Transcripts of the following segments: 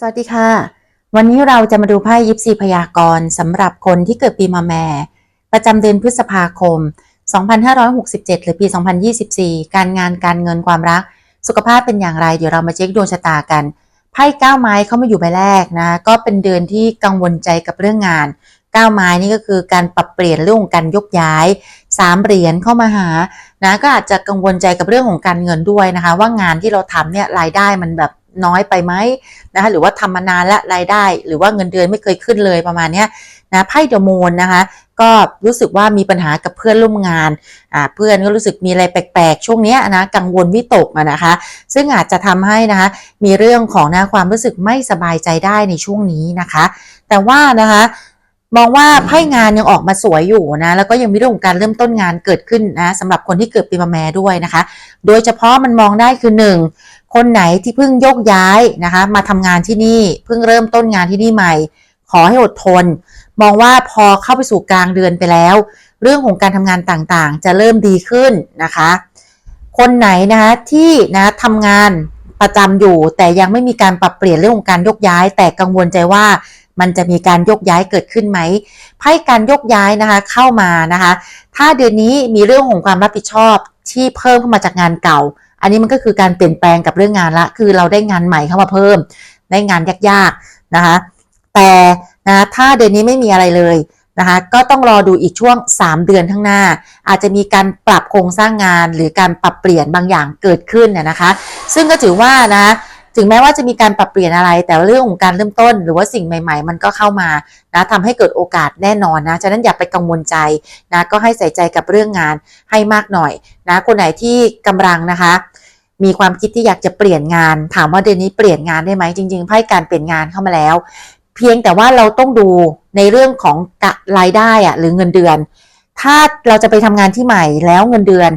สวัสดีค่ะ วันนี้เราจะมาดูไพ่ยิปซีพยากรณ์สำหรับคนที่เกิดปีมะแม่ ประจำเดือนพฤษภาคม 2567 หรือปี 2024 การงานการเงินความรัก สุขภาพเป็นอย่างไร เดี๋ยวเรามาเช็คดวงชะตากันไพ่ก้าวไม้เข้ามาอยู่ใบแรกนะ ก็เป็นเดือนที่กังวลใจกับเรื่องงานก้าวไม้นี่ก็คือการปรับเปลี่ยนเรื่องของการยกย้ายสามเหรียญเข้ามาหานะก็อาจจะกังวลใจกับเรื่องของการเงินด้วยนะคะ ว่างานที่เราทำเนี่ยรายได้มันแบบ น้อยไปไหมนะคะหรือว่าทำมานานละรายได้ หรือว่าเงินเดือนไม่เคยขึ้นเลยประมาณนี้นะไพ่เดอะมูนนะคะก็รู้สึกว่ามีปัญหากับเพื่อนร่วมงานอ่าเพื่อนก็รู้สึกมีอะไรแปลกๆ ช่วงนี้นะกังวลวิตกนะคะ ซึ่งอาจจะทำให้นะคะมีเรื่องของนะความรู้สึกไม่สบายใจได้ในช่วงนี้นะคะ แต่ว่านะคะ มองว่าไพ่งานยังออกมาสวยอยู่นะ แล้วก็ยังมีเรื่องของการเริ่มต้นงานเกิดขึ้นนะสำหรับคนที่เกิดปีมะแม่ด้วยนะคะ โดยเฉพาะมันมองได้คือหนึ่งคนไหนที่เพิ่งโยกย้ายนะคะ มาทำงานที่นี่เพิ่งเริ่มต้นงานที่นี่ใหม่ ขอให้อดทน มองว่าพอเข้าไปสู่กลางเดือนไปแล้ว เรื่องของการทำงานต่างๆ จะเริ่มดีขึ้นนะคะ คนไหนนะคะที่นะทำงานประจำอยู่ แต่ยังไม่มีการปรับเปลี่ยนเรื่องของการยกย้าย แต่กังวลใจว่า มันจะมีการยกย้ายเกิดขึ้นไหมไพ่การยกย้ายนะคะเข้ามานะคะ ถ้าเดือนนี้มีเรื่องของความรับผิดชอบที่เพิ่มขึ้นมาจากงานเก่า อันนี้มันก็คือการเปลี่ยนแปลงกับเรื่องงานละ คือเราได้งานใหม่เข้ามาเพิ่ม ได้งานยากๆนะคะ แต่นะถ้าเดือนนี้ไม่มีอะไรเลยนะคะก็ต้องรอดูอีกช่วง 3 เดือนข้างหน้า อาจจะมีการปรับโครงสร้างงานหรือการปรับเปลี่ยนบางอย่างเกิดขึ้นน่ยนะคะ ซึ่งก็ถือว่านะ ถึงแม้ว่าจะมีการปรับเปลี่ยนอะไร แต่เรื่องของการเริ่มต้น หรือว่าสิ่งใหม่ ๆ มันก็เข้ามานะทำให้เกิดโอกาสแน่นอนนะฉะนั้นอย่าไปกังวลใจนะก็ให้ใส่ใจกับเรื่องงานให้มากหน่อยนะคนไหนที่กำลังนะคะมีความคิดที่อยากจะเปลี่ยนงาน ถามว่าเดือนนี้เปลี่ยนงานได้ไหมจริงๆไพ่การเปลี่ยนงานเข้ามาแล้ว เพียงแต่ว่าเราต้องดูในเรื่องของกะรายได้อะหรือเงินเดือน ถ้าเราจะไปทำงานที่ใหม่แล้วเงินเดือน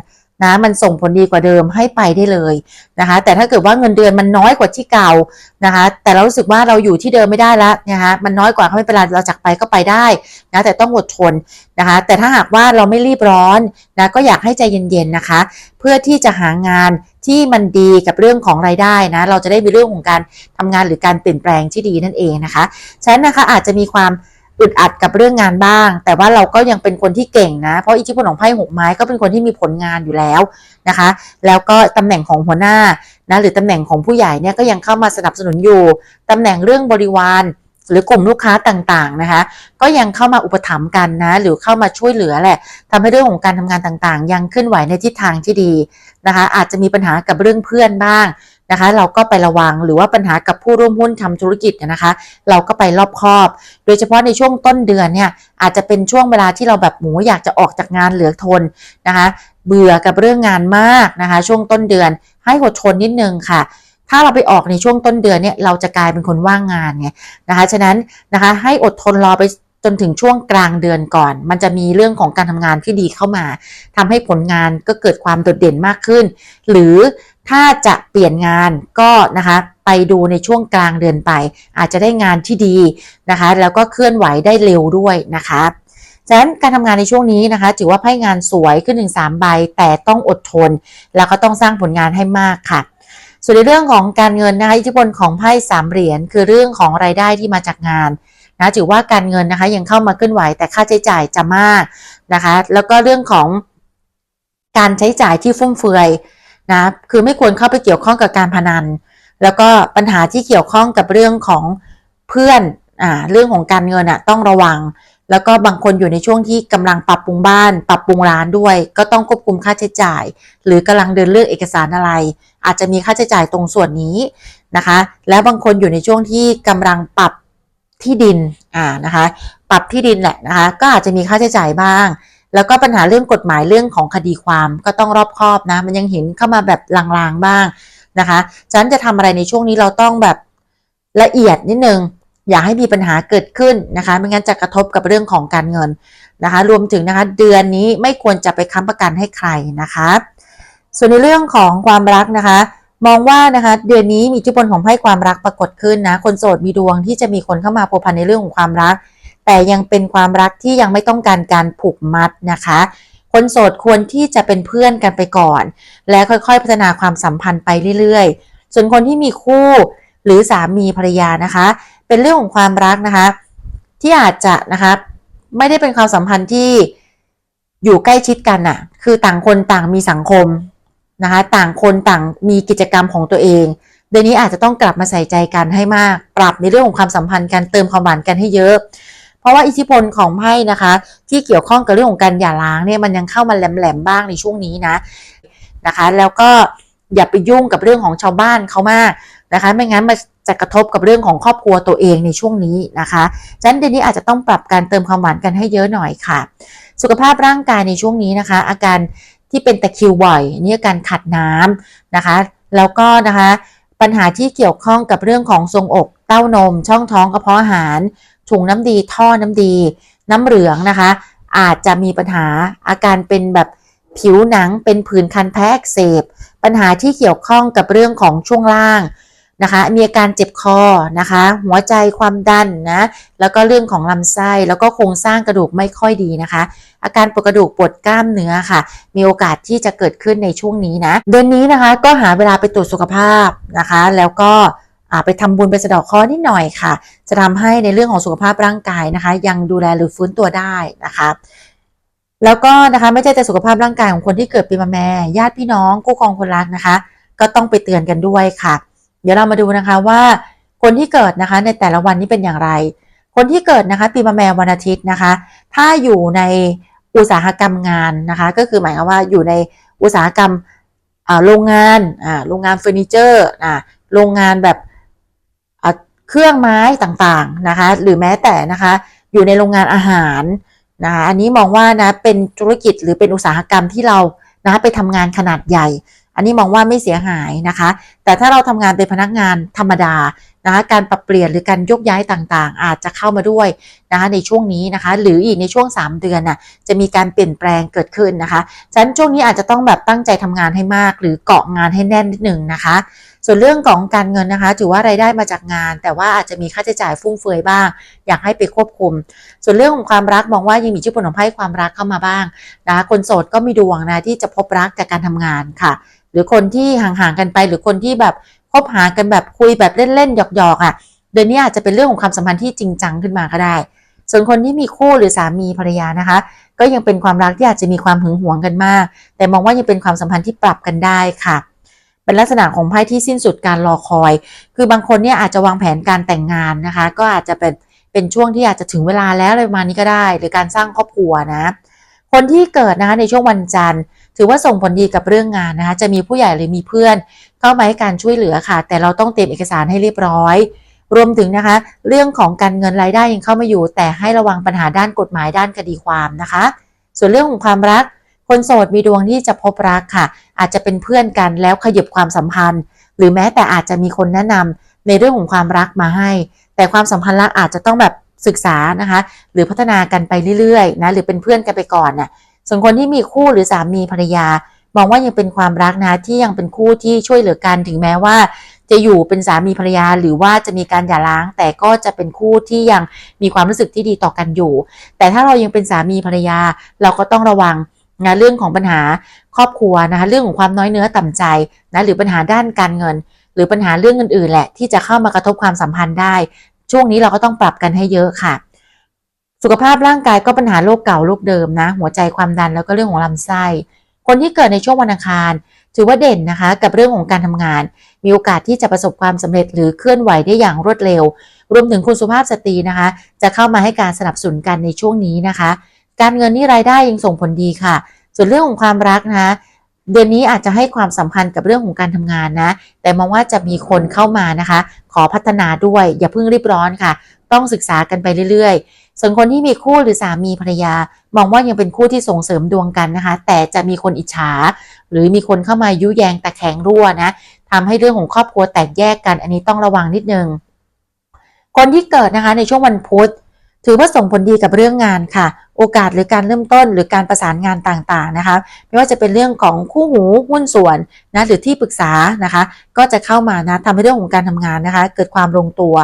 นะมันส่งผลดีกว่าเดิมให้ไปได้เลยนะคะ แต่ถ้าเกิดว่าเงินเดือนมันน้อยกว่าที่เก่านะคะ แต่เรารู้สึกว่าเราอยู่ที่เดิมไม่ได้แล้วนะคะมันน้อยกว่าก็ไม่เป็นไรเราจากไปก็ไปได้นะแต่ต้องอดทนนะคะ แต่ถ้าหากว่าเราไม่รีบร้อนนะก็อยากให้ใจเย็นๆนะคะ เพื่อที่จะหางานที่มันดีกับเรื่องของรายได้นะ เราจะได้มีเรื่องของการทำงานหรือการเปลี่ยนแปลงที่ดีนั่นเองนะคะฉะนั้นนะคะอาจจะมีความ อึดอัดกับเรื่องงานบ้าง แต่ว่าเราก็ยังเป็นคนที่เก่งนะ เพราะอิทธิพลของไพ่หกไม้ก็เป็นคนที่มีผลงานอยู่แล้วนะคะ แล้วก็ตำแหน่งของหัวหน้านะหรือตำแหน่งของผู้ใหญ่เนี่ยก็ยังเข้ามาสนับสนุนอยู่ตำแหน่งเรื่องบริวารหรือกลุ่มลูกค้าต่างๆนะคะ ก็ยังเข้ามาอุปถัมภ์กันนะ หรือเข้ามาช่วยเหลือแหละทำให้เรื่องของการทำงานต่างๆ ยังเคลื่อนไหวในทิศทางที่ดีนะคะ อาจจะมีปัญหากับเรื่องเพื่อนบ้าง นะคะ เราก็ไประวังหรือว่าปัญหากับผู้ร่วมหุ้นทำธุรกิจนะคะ เราก็ไปรอบคอบ โดยเฉพาะในช่วงต้นเดือนเนี่ยอาจจะเป็นช่วงเวลาที่เราแบบหมูอยากจะออกจากงานเหลือทนนะคะ เบื่อกับเรื่องงานมากนะคะ ช่วงต้นเดือนให้อดทนนิดนึงค่ะถ้าเราไปออกในช่วงต้นเดือนเนี่ยเราจะกลายเป็นคนว่างงานไงนะคะฉะนั้นนะคะให้อดทนรอไปจนถึงช่วงกลางเดือนก่อน มันจะมีเรื่องของการทำงานที่ดีเข้ามาทำให้ผลงานก็เกิดความโดดเด่นมากขึ้น หรือ ถ้าจะเปลี่ยนงานก็นะคะไปดูในช่วงกลางเดือนไป อาจจะได้งานที่ดีนะคะ แล้วก็เคลื่อนไหวได้เร็วด้วยนะคะฉะนั้นการทำงานในช่วงนี้นะคะ ถือว่าไพ่งานสวยขึ้นถึง3ใบ แต่ต้องอดทน แล้วก็ต้องสร้างผลงานให้มากค่ะ ส่วนในเรื่องของการเงินนะคะอิทธิพลของไพ่สามเหรียญคือเรื่องของรายได้ที่มาจากงานนะถือว่าการเงินนะคะยังเข้ามาเคลื่อนไหวแต่ค่าใช้จ่ายจะมากนะคะ แล้วก็เรื่องของการใช้จ่ายที่ฟุ่มเฟือย นะคือไม่ควรเข้าไปเกี่ยวข้องกับการพนัน แล้วก็ปัญหาที่เกี่ยวข้องกับเรื่องของเพื่อนอ่าเรื่องของการเงินอะต้องระวัง แล้วก็บางคนอยู่ในช่วงที่กำลังปรับปรุงบ้าน ปรับปรุงร้านด้วย ก็ต้องควบคุมค่าใช้จ่าย หรือกำลังเดินเลือกเอกสารอะไร อาจจะมีค่าใช้จ่ายตรงส่วนนี้นะคะ แล้วบางคนอยู่ในช่วงที่กำลังปรับที่ดินอ่านะคะ ปรับที่ดินแหละนะคะ ก็อาจจะมีค่าใช้จ่ายบ้าง แล้วก็ปัญหาเรื่องกฎหมายเรื่องของคดีความก็ต้องรอบคอบนะ มันยังเห็นเข้ามาแบบลางๆบ้างนะคะฉะนั้นจะทำอะไรในช่วงนี้เราต้องแบบละเอียดนิดนึงอย่าให้มีปัญหาเกิดขึ้นนะคะไม่งั้นจะกระทบกับเรื่องของการเงินนะคะ รวมถึงนะคะเดือนนี้ไม่ควรจะไปค้ำประกันให้ใครนะคะ ส่วนในเรื่องของความรักนะคะ มองว่านะคะเดือนนี้มีอิทธิพลของไพ่ความรักปรากฏขึ้นนะคนโสดมีดวงที่จะมีคนเข้ามาพัวพันในเรื่องของความรัก แต่ยังเป็นความรักที่ยังไม่ต้องการการผูกมัดนะคะ คนโสดควรที่จะเป็นเพื่อนกันไปก่อน แล้วค่อยๆพัฒนาความสัมพันธ์ไปเรื่อยๆ ส่วนคนที่มีคู่หรือสามีภรรยานะคะ เป็นเรื่องของความรักนะคะ ที่อาจจะนะคะไม่ได้เป็นความสัมพันธ์ที่อยู่ใกล้ชิดกันน่ะ คือต่างคนต่างมีสังคมนะคะ ต่างคนต่างมีกิจกรรมของตัวเองเดือนนี้อาจจะต้องกลับมาใส่ใจกันให้มาก ปรับในเรื่องของความสัมพันธ์กันเติมความหวานกันให้เยอะ เพราะว่าอิทธิพลของไพ่นะคะ ที่เกี่ยวข้องกับเรื่องของการหย่าร้างเนี่ยมันยังเข้ามาแหลมๆบ้างในช่วงนี้นะนะคะ แล้วก็อย่าไปยุ่งกับเรื่องของชาวบ้านเขามากนะคะ ไม่งั้นมันจะกระทบกับเรื่องของครอบครัวตัวเองในช่วงนี้นะคะฉะนั้นเดือนนี้อาจจะต้องปรับการเติมความหวานกันให้เยอะหน่อยค่ะ สุขภาพร่างกายในช่วงนี้นะคะ อาการที่เป็นตะคิวบ่อยนี่อาการขัดน้ำนะคะ แล้วก็นะคะปัญหาที่เกี่ยวข้องกับเรื่องของทรงอกเต้านม ช่องท้องกระเพาะอาหาร ถุงน้ำดีท่อน้ำดี น้ำเหลืองนะคะ อาจจะมีปัญหาอาการเป็นแบบผิวหนังเป็นผื่นคันแพ้อักเสบ ปัญหาที่เกี่ยวข้องกับเรื่องของช่วงล่างนะคะ มีอาการเจ็บคอนะคะ หัวใจความดันนะ แล้วก็เรื่องของลำไส้ แล้วก็โครงสร้างกระดูกไม่ค่อยดีนะคะ อาการปวดกระดูกปวดกล้ามเนื้อค่ะ มีโอกาสที่จะเกิดขึ้นในช่วงนี้นะ เดือนนี้นะคะก็หาเวลาไปตรวจสุขภาพนะคะ แล้วก็ ไปทำบุญไปสะเดอกเคราะห์นิดหน่อยค่ะ จะทำให้ในเรื่องของสุขภาพร่างกายนะคะ ยังดูแลหรือฟื้นตัวได้นะคะแล้วก็นะคะไม่ใช่แต่สุขภาพร่างกายของคนที่เกิดปีมะแม่ ญาติพี่น้องคู่ครองคนรักนะคะ ก็ต้องไปเตือนกันด้วยค่ะ เดี๋ยวเรามาดูนะคะว่าคนที่เกิดนะคะในแต่ละวันนี้เป็นอย่างไร คนที่เกิดนะคะปีมะแม่วันอาทิตย์นะคะ ถ้าอยู่ในอุตสาหกรรมงานนะคะ ก็คือหมายความว่าอยู่ในอุตสาหกรรมโรงงานโรงงานเฟอร์นิเจอร์โรงงานแบบ เครื่องไม้ต่างๆนะคะ หรือแม้แต่นะคะ อยู่ในโรงงานอาหารนะคะอันนี้มองว่านะเป็นธุรกิจหรือเป็นอุตสาหกรรมที่เรานะไปทำงานขนาดใหญ่ อันนี้มองว่าไม่เสียหายนะคะ แต่ถ้าเราทำงานเป็นพนักงานธรรมดานะคะการปรับเปลี่ยนหรือการยกย้ายต่างๆ อาจจะเข้ามาด้วยนะคะในช่วงนี้นะคะ หรืออีกในช่วง 3 เดือนน่ะจะมีการเปลี่ยนแปลงเกิดขึ้นนะคะฉะนั้นช่วงนี้อาจจะต้องแบบตั้งใจทำงานให้มาก หรือเกาะงานให้แน่นนิดหนึ่งนะคะ ส่วนเรื่องของการเงินนะคะ ถือว่ารายได้มาจากงาน แต่ว่าอาจจะมีค่าใช้จ่ายฟุ่มเฟือยบ้าง อยากให้ไปควบคุม ส่วนเรื่องของความรักมองว่ายังมีอิทธิพลของไพ่ความรักเข้ามาบ้างนะคะคนโสดก็มีดวงนะที่จะพบรักจากการทำงานค่ะ หรือคนที่ห่างๆกันไป หรือคนที่แบบคบหากันแบบคุยแบบเล่นๆหยอกๆอะเดือนนี้อาจจะเป็นเรื่องของความสัมพันธ์ที่จริงจังขึ้นมาก็ได้ ส่วนคนที่มีคู่หรือสามีภรรยานะคะ ก็ยังเป็นความรักที่อาจจะมีความหึงหวงกันมาก แต่มองว่ายังเป็นความสัมพันธ์ที่ปรับกันได้ค่ะ เป็นลักษณะของไพ่ที่สิ้นสุดการรอคอย คือบางคนเนี่ยอาจจะวางแผนการแต่งงานนะคะ ก็อาจจะเป็นเป็นช่วงที่อาจจะถึงเวลาแล้วอะไรประมาณนี้ก็ได้ หรือการสร้างครอบครัวนะ คนที่เกิดนะคะในช่วงวันจันทร์ ถือว่าส่งผลดีกับเรื่องงานนะคะจะมีผู้ใหญ่หรือมีเพื่อน เข้ามาให้การช่วยเหลือค่ะ แต่เราต้องเตรียมเอกสารให้เรียบร้อย รวมถึงนะคะ เรื่องของการเงินรายได้ยังเข้ามาอยู่ แต่ให้ระวังปัญหาด้านกฎหมายด้านคดีความนะคะ ส่วนเรื่องของความรัก คนโสดมีดวงที่จะพบรักค่ะ อาจจะเป็นเพื่อนกันแล้วขยับความสัมพันธ์ หรือแม้แต่อาจจะมีคนแนะนำในเรื่องของความรักมาให้ แต่ความสัมพันธ์รักอาจจะต้องแบบศึกษานะคะ หรือพัฒนากันไปเรื่อยๆนะหรือเป็นเพื่อนกันไปก่อนน่ะส่วนคนที่มีคู่หรือสามีภรรยา มองว่ายังเป็นความรักนะที่ยังเป็นคู่ที่ช่วยเหลือกันถึงแม้ว่า จะอยู่เป็นสามีภรรยาหรือว่าจะมีการหย่าร้าง แต่ก็จะเป็นคู่ที่ยังมีความรู้สึกที่ดีต่อกันอยู่ แต่ถ้าเรายังเป็นสามีภรรยา เราก็ต้องระวัง นะเรื่องของปัญหาครอบครัวนะคะเรื่องของความน้อยเนื้อต่ำใจนะหรือปัญหาด้านการเงิน หรือปัญหาเรื่องอื่นๆแหละ ที่จะเข้ามากระทบความสัมพันธ์ได้ ช่วงนี้เราก็ต้องปรับกันให้เยอะค่ะ สุขภาพร่างกายก็ปัญหาโรคเก่าโรคเดิมนะ หัวใจความดันแล้วก็เรื่องของลำไส้ คนที่เกิดในช่วงวันอังคาร ถือว่าเด่นนะคะ กับเรื่องของการทำงาน มีโอกาสที่จะประสบความสำเร็จหรือเคลื่อนไหวได้อย่างรวดเร็ว รวมถึงคุณสุภาพสตรีนะคะ จะเข้ามาให้การสนับสนุนกันในช่วงนี้นะคะ การเงินนี่รายได้ยังส่งผลดีค่ะ ส่วนเรื่องของความรักนะเดือนนี้อาจจะให้ความสัมพันธ์กับเรื่องของการทำงานนะ แต่มองว่าจะมีคนเข้ามานะคะ ขอพัฒนาด้วย อย่าเพิ่งรีบร้อนค่ะ ต้องศึกษากันไปเรื่อยๆ ส่วนคนที่มีคู่หรือสามีภรรยา มองว่ายังเป็นคู่ที่ส่งเสริมดวงกันนะคะ แต่จะมีคนอิจฉา หรือมีคนเข้ามายุแยงแต่แข็งรั่วนะทำให้เรื่องของครอบครัวแตกแยกกัน อันนี้ต้องระวังนิดนึง คนที่เกิดนะคะในช่วงวันพุธถือว่าส่งผลดีกับเรื่องงานค่ะ โอกาสหรือการเริ่มต้นหรือการประสานงานต่างๆนะคะ ไม่ว่าจะเป็นเรื่องของคู่หูหุ้นส่วนนะหรือที่ปรึกษานะคะ ก็จะเข้ามานะทำให้เรื่องของการทำงานนะคะ เกิดความลงตัว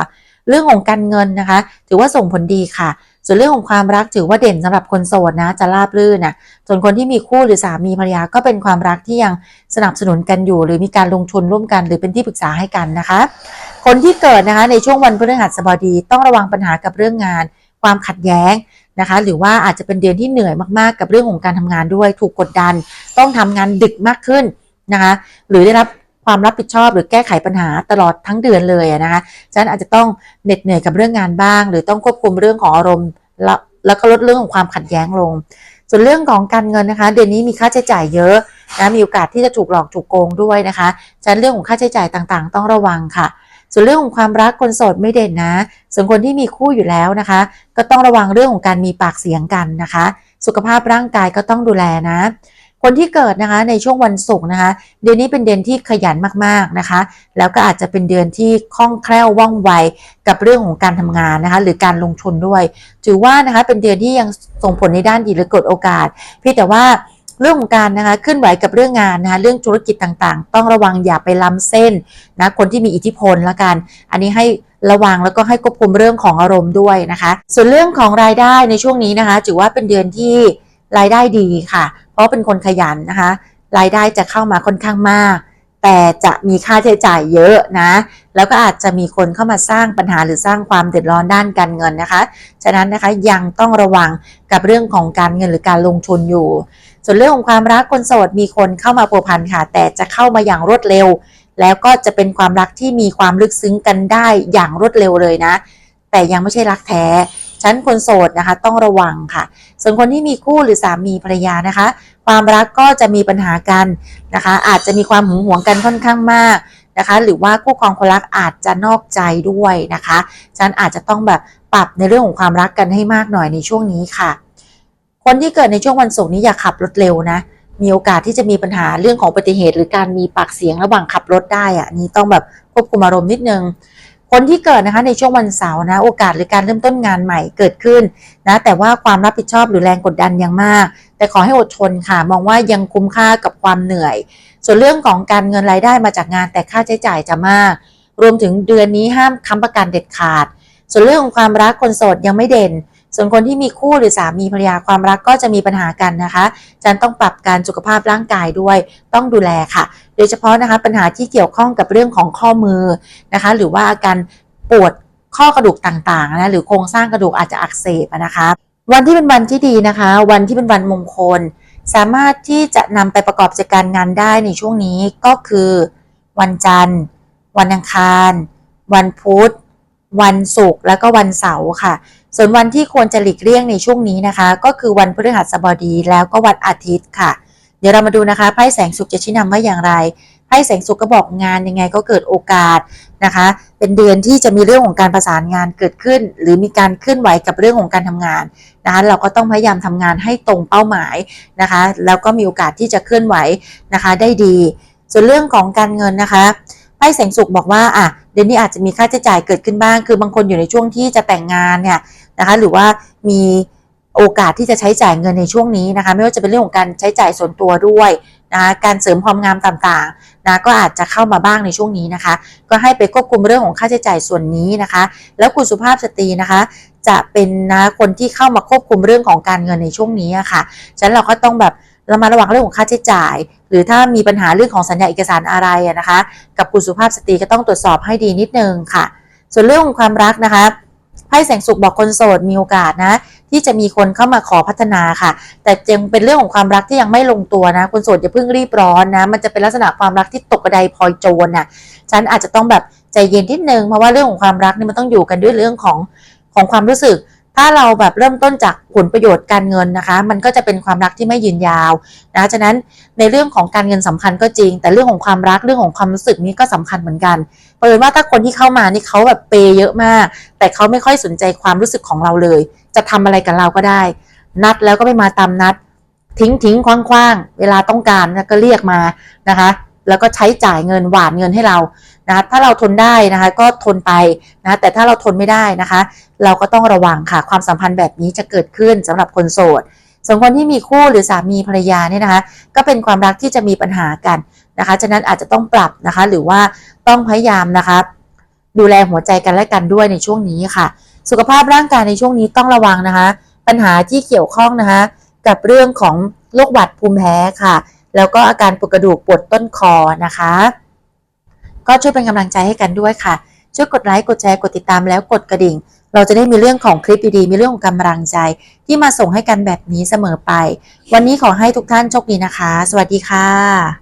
เรื่องของการเงินนะคะ ถือว่าส่งผลดีค่ะส่วนเรื่องของความรักถือว่าเด่นสำหรับคนโสดนะจะราบรื่นนะส่วนคนที่มีคู่หรือสามีภรรยาก็เป็นความรักที่ยังสนับสนุนกันอยู่ หรือมีการลงทุนร่วมกัน หรือเป็นที่ปรึกษาให้กันนะคะ คนที่เกิดนะคะในช่วงวันพฤหัสบดีต้องระวังปัญหากับเรื่องงาน ความขัดแย้ง นะคะ หรือว่าอาจจะเป็นเดือนที่เหนื่อยมากๆ กับเรื่องของการทำงานด้วย ถูกกดดัน ต้องทำงานดึกมากขึ้นนะคะ หรือได้รับความรับผิดชอบหรือแก้ไขปัญหาตลอดทั้งเดือนเลยนะคะฉะนั้นอาจจะต้องเหน็ดเหนื่อยกับเรื่องงานบ้าง หรือต้องควบคุมเรื่องของอารมณ์แล้วแล้วก็ลดเรื่องของความขัดแย้งลง ส่วนเรื่องของการเงินนะคะ เดือนนี้มีค่าใช้จ่ายเยอะนะมีโอกาสที่จะถูกหลอกถูกโกงด้วยนะคะฉะนั้นเรื่องของค่าใช้จ่ายต่างๆ ต้องระวังค่ะ ส่วนเรื่องของความรักคนโสดไม่เด่นนะ ส่วนคนที่มีคู่อยู่แล้วนะคะ ก็ต้องระวังเรื่องของการมีปากเสียงกันนะคะ สุขภาพร่างกายก็ต้องดูแลนะ คนที่เกิดนะคะในช่วงวันศุกร์นะคะ เดือนนี้เป็นเดือนที่ขยันมากๆนะคะ แล้วก็อาจจะเป็นเดือนที่คล่องแคล่วว่องไวกับเรื่องของการทำงานนะคะ หรือการลงทุนด้วย ถือว่านะคะเป็นเดือนที่ยังส่งผลในด้านดีหรือเกิดโอกาสเพียงแต่ว่า เรื่องของการนะคะขึ้นไหวกับเรื่องงานนะคะเรื่องธุรกิจต่างๆ ต้องระวังอย่าไปล้ำเส้นนะคนที่มีอิทธิพลละกัน อันนี้ให้ระวังแล้วก็ให้ควบคุมเรื่องของอารมณ์ด้วยนะคะ ส่วนเรื่องของรายได้ในช่วงนี้นะคะถือว่าเป็นเดือนที่รายได้ดีค่ะ เพราะเป็นคนขยันนะคะ รายได้จะเข้ามาค่อนข้างมาก แต่จะมีค่าใช้จ่ายเยอะนะ แล้วก็อาจจะมีคนเข้ามาสร้างปัญหาหรือสร้างความเดือดร้อนด้านการเงินนะคะ ฉะนั้นนะคะยังต้องระวังกับเรื่องของการเงินหรือการลงทุนอยู่ ส่วนเรื่องของความรักคนโสดมีคนเข้ามาพัวพันค่ะ แต่จะเข้ามาอย่างรวดเร็ว แล้วก็จะเป็นความรักที่มีความลึกซึ้งกันได้อย่างรวดเร็วเลยนะ แต่ยังไม่ใช่รักแท้ฉันคนโสดนะคะต้องระวังค่ะ ส่วนคนที่มีคู่หรือสามีภรรยานะคะ ความรักก็จะมีปัญหากันนะคะ อาจจะมีความหึงหวงกันค่อนข้างมากนะคะ หรือว่าคู่ครองคนรักอาจจะนอกใจด้วยนะคะ ฉันอาจจะต้องแบบปรับในเรื่องของความรักกันให้มากหน่อยในช่วงนี้ค่ะ คนที่เกิดในช่วงวันศุกร์นี้อย่าขับรถเร็วนะ มีโอกาสที่จะมีปัญหาเรื่องของอุบัติเหตุ หรือการมีปากเสียงระหว่างขับรถได้อะนี่ต้องแบบควบคุมอารมณ์นิดนึงคนที่เกิดนะคะในช่วงวันเสาร์นะ โอกาสหรือการเริ่มต้นงานใหม่เกิดขึ้นนะแต่ว่าความรับผิดชอบหรือแรงกดดันยังมาก แต่ขอให้อดทนค่ะ มองว่ายังคุ้มค่ากับความเหนื่อย ส่วนเรื่องของการเงินรายได้มาจากงานแต่ค่าใช้จ่ายจะมาก รวมถึงเดือนนี้ห้ามค้ำประกันเด็ดขาด ส่วนเรื่องของความรักคนโสดยังไม่เด่น ส่วนคนที่มีคู่หรือสามีภรรยาความรักก็จะมีปัญหากันนะคะจันต้องปรับการสุขภาพร่างกายด้วย ต้องดูแลค่ะ โดยเฉพาะนะคะปัญหาที่เกี่ยวข้องกับเรื่องของข้อมือนะคะ หรือว่าอาการปวดข้อกระดูกต่างๆนะหรือโครงสร้างกระดูกอาจจะอักเสบนะคะ วันที่เป็นวันที่ดีนะคะ วันที่เป็นวันมงคล สามารถที่จะนำไปประกอบกิจการงานได้ในช่วงนี้ก็คือ วันจันทร์ วันอังคาร วันพุธวันศุกร์แล้วก็วันเสาร์ค่ะ ส่วนวันที่ควรจะหลีกเลี่ยงในช่วงนี้นะคะ ก็คือวันพฤหัสบดีแล้วก็วันอาทิตย์ค่ะ เดี๋ยวเรามาดูนะคะไพ่แสงสุขจะชี้นำว่าอย่างไรไพ่แสงสุขก็บอกงานยังไงก็เกิดโอกาสนะคะ เป็นเดือนที่จะมีเรื่องของการประสานงานเกิดขึ้น หรือมีการเคลื่อนไหวกับเรื่องของการทำงานนะคะเราก็ต้องพยายามทำงานให้ตรงเป้าหมายนะคะ แล้วก็มีโอกาสที่จะเคลื่อนไหวนะคะได้ดี ส่วนเรื่องของการเงินนะคะ ไพ่แสงสุขบอกว่าอะเดือนนี้อาจจะมีค่าใช้จ่ายเกิดขึ้นบ้าง คือบางคนอยู่ในช่วงที่จะแต่งงานเนี่ยนะคะ หรือว่ามีโอกาสที่จะใช้จ่ายเงินในช่วงนี้นะคะ ไม่ว่าจะเป็นเรื่องของการใช้จ่ายส่วนตัวด้วยนะคะการเสริมความงามต่างๆนะก็อาจจะเข้ามาบ้างในช่วงนี้นะคะ ก็ให้ไปควบคุมเรื่องของค่าใช้จ่ายส่วนนี้นะคะ แล้วคุณสุภาพสตรีนะคะ จะเป็นนะคนที่เข้ามาควบคุมเรื่องของการเงินในช่วงนี้ะค่ะฉะนั้นเราก็ต้องแบบเรามาระวังเรื่องของค่าใช้จ่าย หรือถ้ามีปัญหาเรื่องของสัญญาเอกสารอะไรนะคะ กับคุณสุภาพสตรีก็ต้องตรวจสอบให้ดีนิดนึงค่ะ ส่วนเรื่องของความรักนะคะไพ่แสงสุขบอกคนโสดมีโอกาสนะ ที่จะมีคนเข้ามาขอพัฒนาค่ะ แต่ยังเป็นเรื่องของความรักที่ยังไม่ลงตัวนะ คนโสดอย่าเพิ่งรีบร้อนนะ มันจะเป็นลักษณะความรักที่ตกกระไดพลอยโจรน่ะฉันอาจจะต้องแบบใจเย็นนิดนึงเพราะว่าเรื่องของความรักนี่มันต้องอยู่กันด้วยเรื่องของของความรู้สึก ถ้าเราแบบเริ่มต้นจากผลประโยชน์การเงินนะคะ มันก็จะเป็นความรักที่ไม่ยืนยาวนะฉะนั้นในเรื่องของการเงินสำคัญก็จริง แต่เรื่องของความรักเรื่องของความรู้สึกนี้ก็สำคัญเหมือนกันเปิดว่าถ้าคนที่เข้ามานี่เขาแบบเปย์เยอะมาก แต่เขาไม่ค่อยสนใจความรู้สึกของเราเลย จะทำอะไรกับเราก็ได้ นัดแล้วก็ไม่มาตามนัด ทิ้งทิ้งคว้างคว้างเวลาต้องการก็เรียกมานะคะ แล้วก็ใช้จ่ายเงินหวานเงินให้เรานะถ้าเราทนได้นะคะก็ทนไปนะแต่ถ้าเราทนไม่ได้นะคะ เราก็ต้องระวังค่ะความสัมพันธ์แบบนี้จะเกิดขึ้นสำหรับคนโสดส่วนคนที่มีคู่หรือสามีภรรยาเนี่ยนะคะ ก็เป็นความรักที่จะมีปัญหากันนะคะฉะนั้นอาจจะต้องปรับนะคะ หรือว่าต้องพยายามนะคะ ดูแลหัวใจกันและกันด้วยในช่วงนี้ค่ะ สุขภาพร่างกายในช่วงนี้ต้องระวังนะคะ ปัญหาที่เกี่ยวข้องนะคะ กับเรื่องของโรคหวัดภูมิแพ้ค่ะ แล้วก็อาการปวดกระดูกปวดต้นคอนะคะ ก็ช่วยเป็นกำลังใจให้กันด้วยค่ะ ช่วยกดไลค์กดแชร์กดติดตามแล้วกดกระดิ่ง เราจะได้มีเรื่องของคลิปดีๆมีเรื่องของกำลังใจ ที่มาส่งให้กันแบบนี้เสมอไป วันนี้ขอให้ทุกท่านโชคดีนะคะ สวัสดีค่ะ